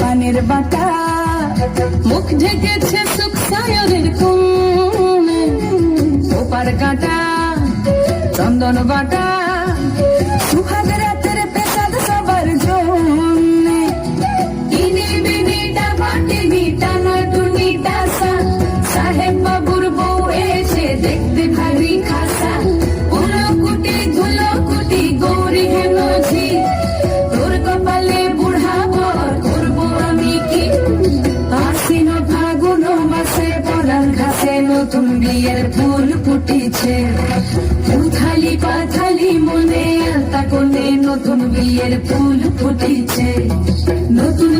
পানের বাটা মুখ ঢেকেছে সুখ সায়রের কুমে ওপার কাটা চন্দন বাটা ফুটিছে উথালি পাথালি মনে আলতা কোনে নতুন বিয়ের ফুল ফুটিছে। নতুন